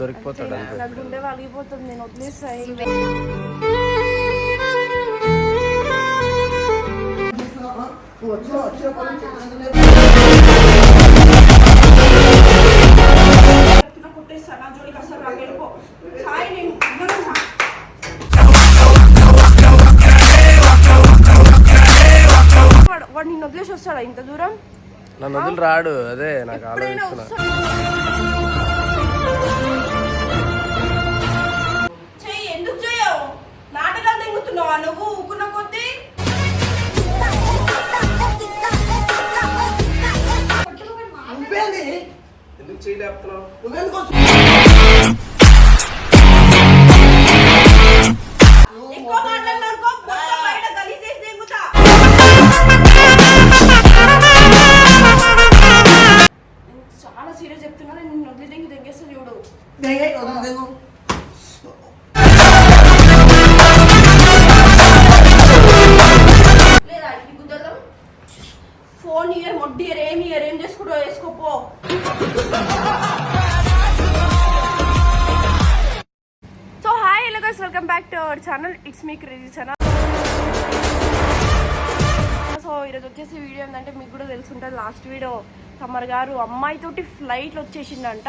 దొరికిపోతాడు గుండె వలిగిపోతుంది నేను వాడు నిన్ను వదిలేసి వస్తాడా ఇంత దూరం? నన్ను వదిలి రాడు అదే నాకు ఆలోచిస్తున్నా. తెంగుతున్నావా నువ్వు ఊకున్న కొద్దీ నువ్వేంది ఎందుకు చేయలేపుతున్నావు నువ్వెందుకు ఎక్కువ మాట్లాడినానుకో మొత్తం బయట గలీజేసి తెంగుతా నేను చాలా సీరియస్ చెప్తున్నా నేను నిన్ను వదిలి తెంగి తెంగేస్తా చూడు. దెంగే వదిలి దెంగు ఫోన్ ఇయర్ మొడ్డి ఇయర్ ఏమి ఇయర్ ఏం చేసుకుంటూ వేసుకోపో. So hi hello guys welcome back to our channel it's me crazy channel so ఈరోజు వచ్చేసి వీడియో ఏంటంటే మీకు కూడా తెలుసుంటుంది లాస్ట్ వీడియో తమర్ గారు అమ్మాయితోటి ఫ్లైట్లు వచ్చేసిందంట.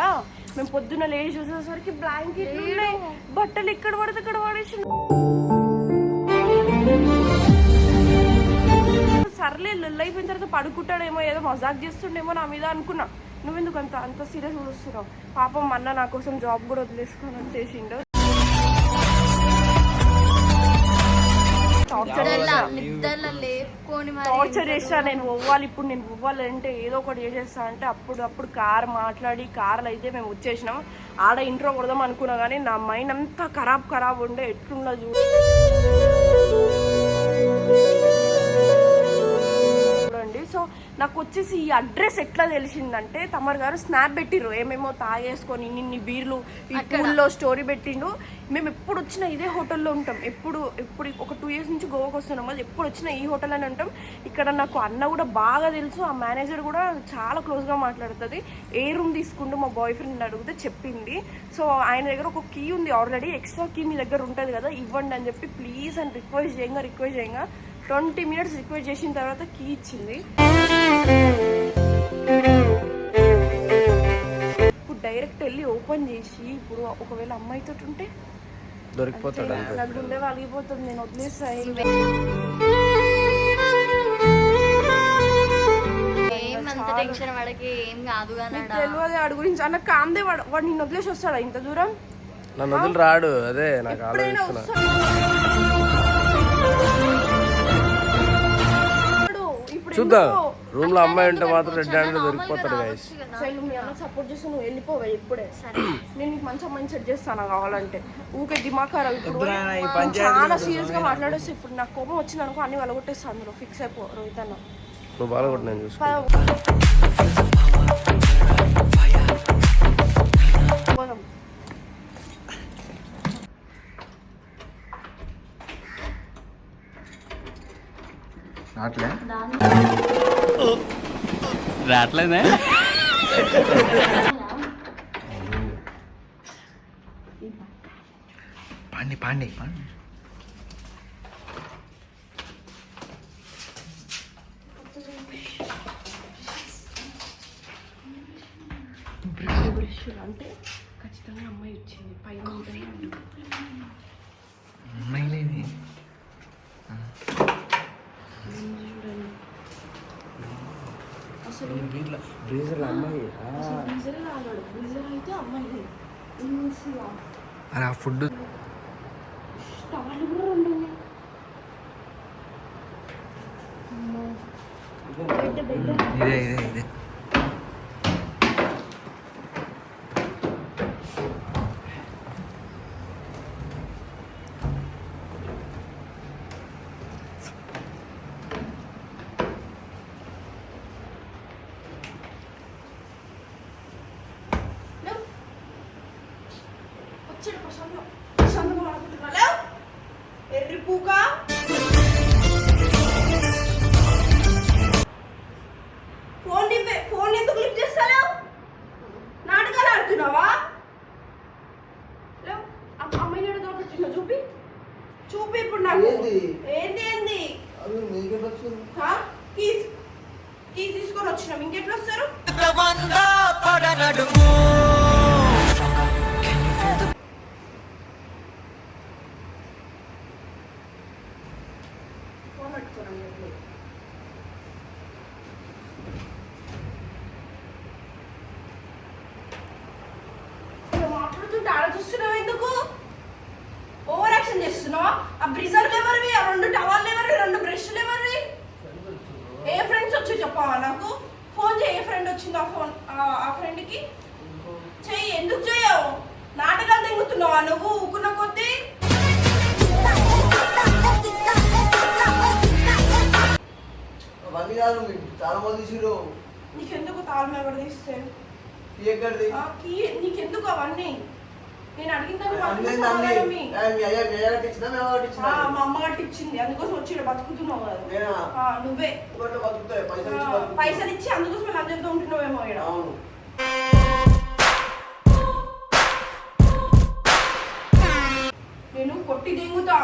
మేము పొద్దున్న లేడీ చూసేసరికి బ్లాంకెట్లు ఉన్నాయి బట్టలు ఇక్కడ పడితే ఇక్కడ పడేసి సర్లే లొల్లు అయిపోయిన తర్వాత పడుకుంటాడేమో ఏదో మజాక్ చేస్తుండేమో నా మీద అనుకున్నా. నువ్వెందుకు అంత అంత సీరియస్ చూస్తున్నావు? పాపం అన్న నా కోసం జాబ్ కూడా వదిలేసుకొని వచ్చేసిండు. టార్చర్ చేసా నేను పోవాలి. ఇప్పుడు నేను పోవాలి అంటే ఏదో ఒకటి చేసేస్తా అంటే అప్పుడు అప్పుడు కార్ మాట్లాడి కార్లో అయితే మేము వచ్చేసినాం. ఆడ ఇంట్రో కొడదాం అనుకున్నా కానీ నా మైండ్ అంతా ఖరాబ్ ఖరాబ్ ఉండే ఎట్లుండదు చూడు. వచ్చేసి ఈ అడ్రస్ ఎట్లా తెలిసిందంటే తమర్ గారు స్నాప్ పెట్టిర్రు. ఏమేమో తాగేసుకొని ఇన్ని బీర్లు ఈ పూల్లో స్టోరీ పెట్టిండు. మేము ఎప్పుడు వచ్చినా ఇదే హోటల్లో ఉంటాం. ఎప్పుడు ఎప్పుడు ఒక టూ ఇయర్స్ నుంచి గోవాకి వస్తున్నాం. కదా ఎప్పుడు వచ్చినా ఈ హోటల్ అని ఉంటాం ఇక్కడ నాకు అన్న కూడా బాగా తెలుసు. ఆ మేనేజర్ కూడా చాలా క్లోజ్గా మాట్లాడుతుంది. ఏ రూమ్ తీసుకుంటూ మా బాయ్ ఫ్రెండ్ అడిగితే చెప్పింది. సో ఆయన దగ్గర ఒక కీ ఉంది ఆల్రెడీ. ఎక్స్ట్రా కీ మీ దగ్గర ఉంటుంది కదా ఇవ్వండి అని చెప్పి ప్లీజ్ అని రిక్వెస్ట్ చేయంగా రిక్వెస్ట్ చేయంగా ట్వంటీ మినిట్స్ రిక్వెస్ట్ చేసిన తర్వాత కీ ఇచ్చింది. ఇప్పుడు డైరెక్ట్ వెళ్ళి ఓపెన్ చేసి ఇప్పుడు ఒకవేళ అమ్మాయితో ఉంటే దొరికిపోతాడు నాకు గుండె వలిగిపోతుంది నేను ఆడ. తెలియదు వాడి గురించి. అన్న కాందే వాడు వాడు నిన్ను వదిలేసి వస్తాడా ఇంత దూరం? నన్ను వదిలి రాడు అదే నాకు. ఇప్పుడు చూద్దాం? రూమ్లో అమ్మాయి ఉంటే మాత్రం రెడ్ హ్యాండ్ దొరికిపోతాడు గైస్ సరే నువ్వు మీ అన్న సపోర్ట్ చేస్తే నువ్వు వెళ్ళిపోవే ఇప్పుడే. నేను నీకు మంచి మైండ్ సెట్ చేస్తాను కావాలంటే? ఊకే దిమాగ్ ఖరాబ్ ఇప్పుడు చాలా సీరియస్గా మాట్లాడేస్తే ఇప్పుడు నాకు కోపం వచ్చింది అనుకో అన్ని వెళ్ళగొట్టేస్తాను అందులో. ఫిక్స్ అయిపో రోహిత్ అన్న నువ్వు బాగా నేను చూసుకో రాట్లే రావట్లేదే? పాండి పాండి. పాండి బ్రష్ అంటే ఖచ్చితంగా అమ్మాయి వచ్చింది. పైన. అమ్మాయి లేని బ్రీజర్ అమ్మాయి అసలు బ్రీజరే రాగాడు బ్రీజర్ అయితే అమ్మాయి ఈజీగా అరే ఆ ఫుడ్ స్టార్లు కూడా రెండు ఉన్నాయి బెడ్ బెడ్ ఇదే ఇదే ఇదే ఫోన్ ఎందుకు లిఫ్ట్ చేస్తాను నాటకాలు ఆడుతున్నావా? ఆ బ్రిజర్లు ఎవరివి? ఆ రెండు టవాళ్ళు ఎవరివి? రెండు బ్రష్లు ఎవరివి? ఏ ఫ్రెండ్స్ వచ్చి చెప్పావా నాకు? ఫోన్ చేయి ఏ ఫ్రెండ్ వచ్చిందో ఆ ఫోన్ ఆ- ఫ్రెండ్కి చెయ్యి. ఎందుకు చేయవు నాటకాలు తింగుతున్నావా నువ్వు? ఊకున్న కొద్దీ? అవన్నీ కాదు మంది తీసిరు నీకెందుకు తాళం ఎవరు తీస్తే? నీకెందుకు అవన్నీ? నేను. ఏ, మీ. అమ్మ ఇచ్చింది అందుకోసం వచ్చి బతుకుతున్నావు కదా. నువ్వే. పైసలు ఇచ్చి అందుకోసం లంచంతో ఉంటున్నావేమో అవును. నేను కొట్టి దింగుతా.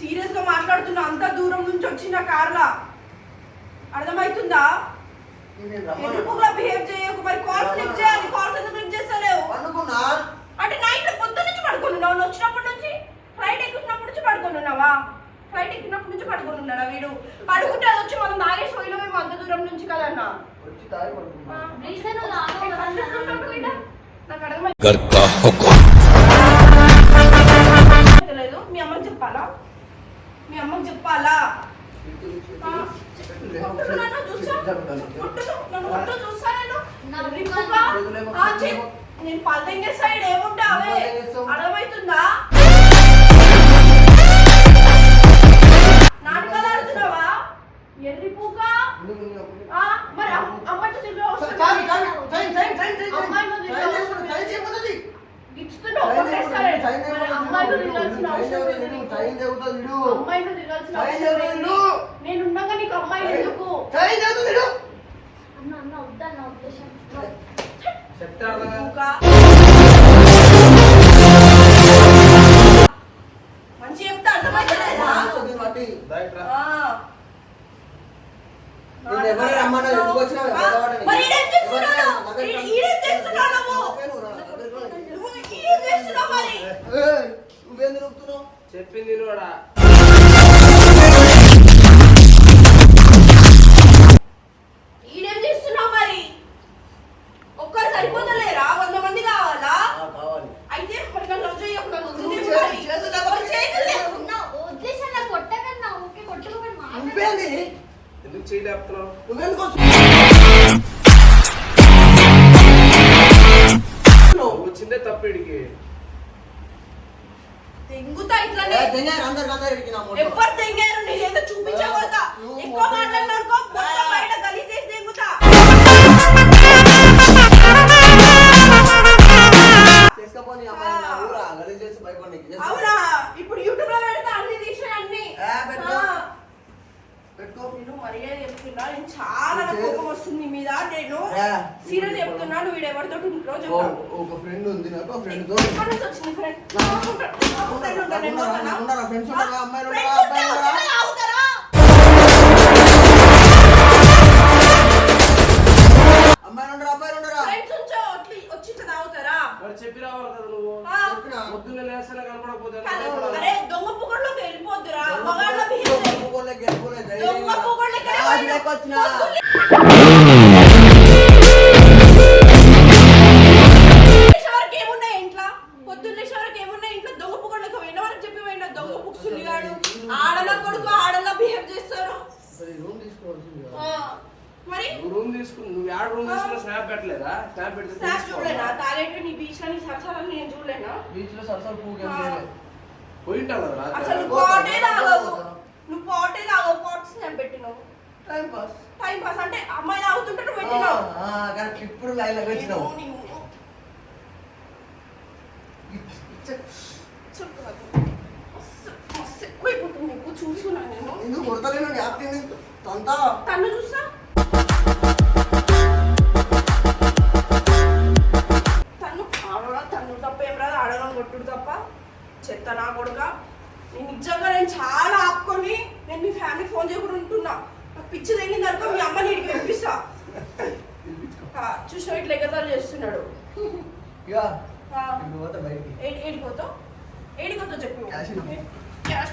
సీరియస్గా మాట్లాడుతున్నా. అంత దూరం నుంచి వచ్చిన కార్లా. అర్థమవుతుందా బిహేవ్ చేయకు? మరి కాల్స్ లిఫ్ట్ చేయాలి కాల్స్ ఎందుకు లిఫ్ట్ చేస్తలేవు? అనుకున్నా అంటే నైట్ పొద్దు నుంచి పడుకున్నావు నువ్వు వచ్చినప్పటి నుంచి? ఫ్లైట్ ఎక్కుతున్నప్పటి నుంచి పడుకున్నావా ఫ్లైట్ ఎక్కినప్పటి నుంచి పడుకున్నాడా వీడు? పడుకుంటే అది వచ్చి మనం నాగేష్ పోయినామేమో అంత దూరం నుంచి కదన్నా. లేదు మీ అమ్మకి చెప్పాలా? మీ అమ్మకి చెప్పాలా? చూసా? చూసా నేను? నేను పల్లెంగే సైడ్ ఏముంటే అవే అర్థమవుతుందా నాటకాలు ఆడుతున్నావా ఎర్రి పూక మరి? అమ్మాయితో. నేను ఉండగా నీకు అమ్మాయిలు ఎందుకు అన్న అన్న వద్దన్న ఉద్దేశం చెప్తే అర్థం కాదు. ఇంకా మంచి చెప్తే అర్థమైతలేదా. మరి ఈడేం? ఈ- ఈడేం చేస్తున్నావు నువ్వు? ఈడేం చేస్తున్నావు మరి? చెప్పింది కూడా ఎందుకు చేయలేపుతున్నావు నువ్వెందుకు నువ్వు వచ్చిందే తప్పిడికి తెంగుతా ఇట్లానే. అందరికి అందరు ఇరికినా మొత్తం. ఎవరు తెంగారు నీదేదో చూపించబోతా నువ్వు ఎక్కువ మాట్లాడినానుకో మొత్తం బయట గలీజేసి తెంగుతా. తీసుకపోని అమ్మాయి నా ఊరా? గలీజ్ చేసి భయపడి అవునా? ఇప్పుడు యూట్యూబ్లో పెడతా అన్ని తీసిన అన్ని ఏ, పెట్టు. ఆ. పెట్టుకో నేను మర్యాద చెప్తున్నా నేను చాలా నాకు కోపం వస్తుంది నీ మీద నేను. సీరియస్ చెప్తున్నా నువ్వు వీడు ఎవరితో ఉంటున్నావు చెప్పు ఒక ఫ్రెండ్ ఉంది నాకు ఆ ఫ్రెండ్తో ఎక్కడి నుంచి వచ్చింది ఫ్రెండ్ ఫ్రెండ్ ఉంటాను నేను నాకున్నారా? ఉంటానా? నాకున్నారా? ఫ్రెండ్స్ ఉంటారా? అమ్మాయిలు ఉంటారా? ఫ్రెండ్స్ ఉంటే అబ్బాయిలు వచ్చి ఉంటారా? తాగుతారా? అమ్మాయిలు ఉండరా అబ్బాయిలు ఉండరా ఫ్రెండ్స్ ఉంచో వచ్చి వచ్చి ఇట్లా తాగుతారా మరి చెప్పి రావాలి కదా నువ్వు. చెప్పినా పొద్దున్న లేస్తేనే కనపడకపోతే కాదు, అరే దొంగ పుగడ్లోకి వెళ్ళిపోద్దురా మగాళ్ళ బిహేవ్ చేయి. గెలుపుకోలే, గెలుపుకోలే, దొంగ ధైర్యంగా. పుగడ్లోకి ఆ, వెళ్ళిపోయి ఇక్కడికి వచ్చినా. టైం పాస్ అంటే అమ్మాయి తాగుతుంటే నువ్వు పెట్టినావు. కరెక్ట్. ఇప్పుడు లైన్ వచ్చినావు. చూసుకున్నా నేను. ఎందుకు కొడతలేను యాక్టింగ్ తంతా. తన్ను చూసా తన్ను ఆడడం తన్ను తప్ప ఏం రాదు. ఆడడం కొట్టుడు తప్ప. చెత్త నా కొడుక. నేను నిజంగా నేను చాలా ఆపుకొని నేను మీ ఫ్యామిలీ ఫోన్ చేయకుండా ఉంటున్నా. పిచ్చి తగ్గిన తర్వాత మీ అమ్మని ఇంటికి పంపిస్తా చూసిన ఇట్లా ఎగతాలు చేస్తున్నాడు? ఏడిపోతావు ఏడిపోతావు చెప్పు. క్యాష్.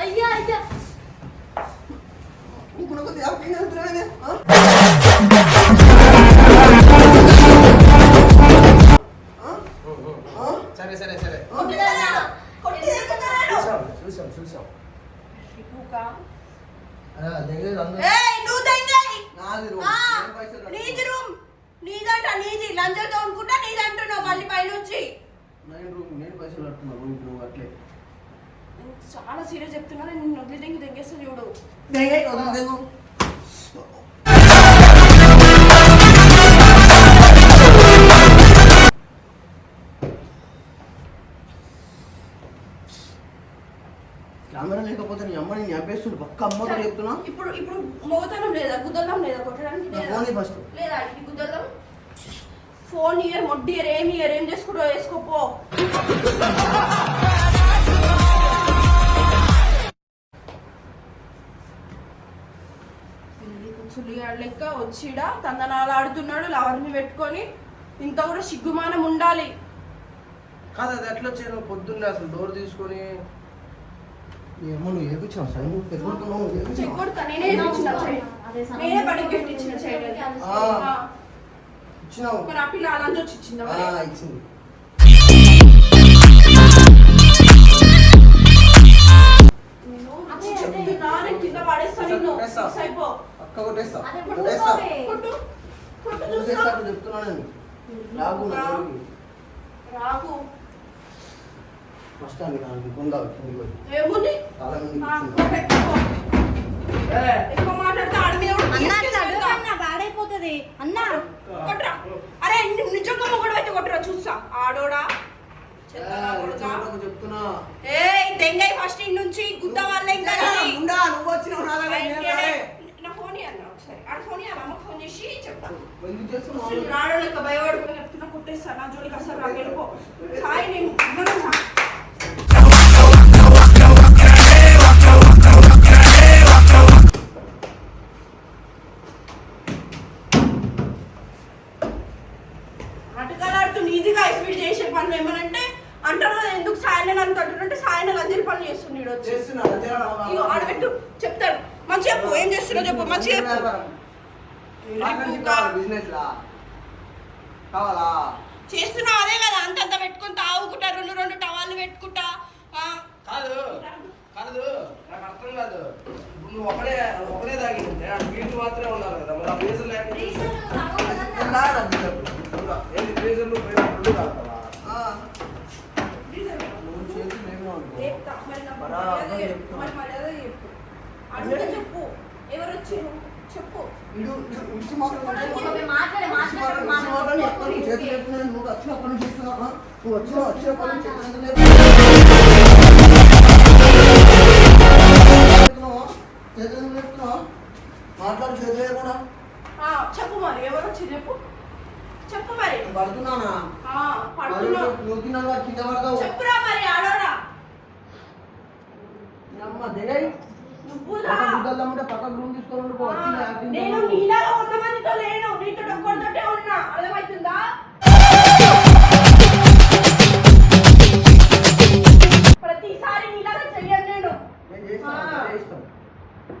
అయ్యా అయ్యా? సరే సరే సరే? చూసాం చూసాం. నాది రూమ్. నీదంట నీది. లంజలతో అనుకుంటా నీది అంటున్నావు మళ్ళీ పైనుంచి. చాలా సీరియస్ చెప్తున్నా నేను వదిలి దెంగి దెంగేస్తా చూడు. లేకపోతే నీ అమ్మని చంపేస్తుండు పక్క అమ్మతో చెప్తున్నా. ఇప్పుడు ఇప్పుడు మోతనం లేదా? గుద్దలం లేదా? కొట్టడానికి లేదా? ఫస్ట్. లేదా ఇది గుద్దలం? ఫోన్ ఇయర్ మొడ్డి ఇయర్ ఏమి ఇయర్? ఏం చేసుకుంటో వేసుకోపో లెక్క వచ్చిడా తందనాలు ఆడుతున్నాడు లవర్ని పెట్టుకొని ఇంత కూడా సిగ్గుమానం ఉండాలి. కాదు అది ఎట్లా వచ్చాయి నువ్వు పొద్దున్నే అసలు డోర్ తీసుకొని ఏమో నువ్వు ఏపించావు సరే నువ్వు పెట్టుకుంటున్నావు. ఇచ్చినావు. మరి ఆ పిల్ల అలాంటి వచ్చి ఇచ్చిందా. ఇచ్చింది నిన్ను. కొట్టేస్తా. కొట్టేస్తా. కొట్టేస్తా. పడుకోవే. కొట్టు. కొట్టు కొట్టేస్తా చూస్తా. అట్లా చెప్తున్నా నేను రాకు నా జోలికి. రాకు. ఫస్ట్ అని నాకు కొందా కిందికి పోయి. ఏముంది? చాలా మంది ఆ, కూర్చున్నారు. ఎక్కువ. ఎక్కువ మాట్లాడితే ఆడ మీద కూడా అన్న తీసుకెళ్తా. చదువు అన్న పాడైపోతుంది అన్న కొట్టురా. అరే నిజంగా మొగుడు అయితే కొట్టురా చూస్తా ఆడోడా ఏ, చెప్తున్నా ఏయ్ దెంగై ఫస్ట్ ఇన్ నుంచి గుద్ద వాళ్ళ ఇంకా నువ్వు వచ్చినావు నా. నా ఫోన్ ఒకసారి చేసి చెప్తాను రాడు భయపడుకుని చెప్తున్నా కొట్టేస్తా నా జోలికి అసలు రాకు వెళ్ళిపో సాయి నేను పనులు ఏమనంటే అంటారు కదా ఎందుకు సాయన నన్ను తట్టుంటే సాయన లంజరి పనులు చేస్తున్నాడు వచ్చి. ఇగో ఆడబెట్టు చెప్తాడు మంచి చెప్పు ఏం చేస్తున్నావు చెప్పు మంచి చేస్తున్నావు అదే కదా అంతంత పెట్టుకుని తాగుకుంటా రెండు రెండు టవాళ్ళు పెట్టుకుంటా. కాదు కాదు నాకు అర్థం కాదు. నువ్వు ఒకడే ఒకడే తాగింది వీళ్ళు మాత్రమే ఉన్నారు కదా మరి ఆ ప్లేసులు లేకపోతే ఏంటి ప్లేసులు రెండు తాగుతావా ఆ, నువ్వు చేతులు ఏమో అనుకో. లేపుతా. మరి నా బరా, మర్యాద అర్థం చెప్పు. చెప్తున్నా. మరి మర్యాద చెప్పు అడిగితే చెప్పు ఎవరు వచ్చారు చెప్పు ఇడు ఇడు ఇచ్చి మాట్లాడు. ఒకటి మాట్లాడే ఇచ్చి మాట్లాడు, ఇచ్చి మాట్లాడు. అక్కడ నుంచి చేతులు ఎత్తున్నాను. నువ్వు వచ్చినప్పటి నుంచి చేస్తున్నావా? నువ్వు ఎత్తున్నావా? చేతులు ఎందుకు ఎత్తున్నావా? మాట్లాడు. ఆ, చెప్పు మరి. ఎవరు వచ్చి చెప్పు. చెప్పు మరి. పడుతున్నానా? తిన్నావా కింద పడతావు? చెప్పురా మరి ఆడోరా అమ్మ దిగై నువ్వు రా. గుడ్డల్లమ్మంటే పక్కకు రూమ్ తీసుకొని ఉండిపో. ఆ, వచ్చింది యాక్టింగ్ నేను చేస్తున్నావు. నీలాగా వంద మందితో లేను నీతో ఒక్కరితోటే ఉన్నా అర్థమవుతుందా ప్రతిసారి నీలాగా చెయ్యను నేను.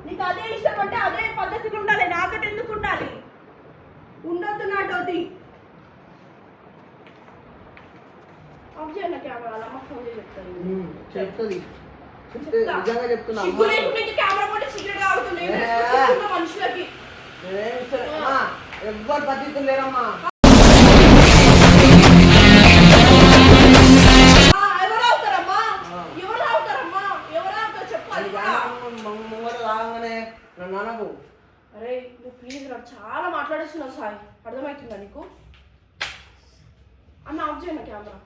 నీకు అదే ఇష్టం అంటే అదే పద్ధతిలో ఉండాలి నాతోటి ఎందుకు ఉండాలి ఉండొద్దు నాతోటి ఆఫ్ చేయండి కెమెరా అమ్మ ఫోన్ చేసి చెప్తాను ఉమ్, చెప్తుంది చెప్తే చెప్తా. నిజంగా చెప్తున్నా మనుషులకి. ఎవ్వరు పద్ధతులు లేరమ్మా. అరే నువ్వు ప్లీజ్ చాలా మాట్లాడేస్తున్నావు సాయి. అర్థమవుతుందా నీకు? అన్న ఆఫ్ చేయను కెమెరా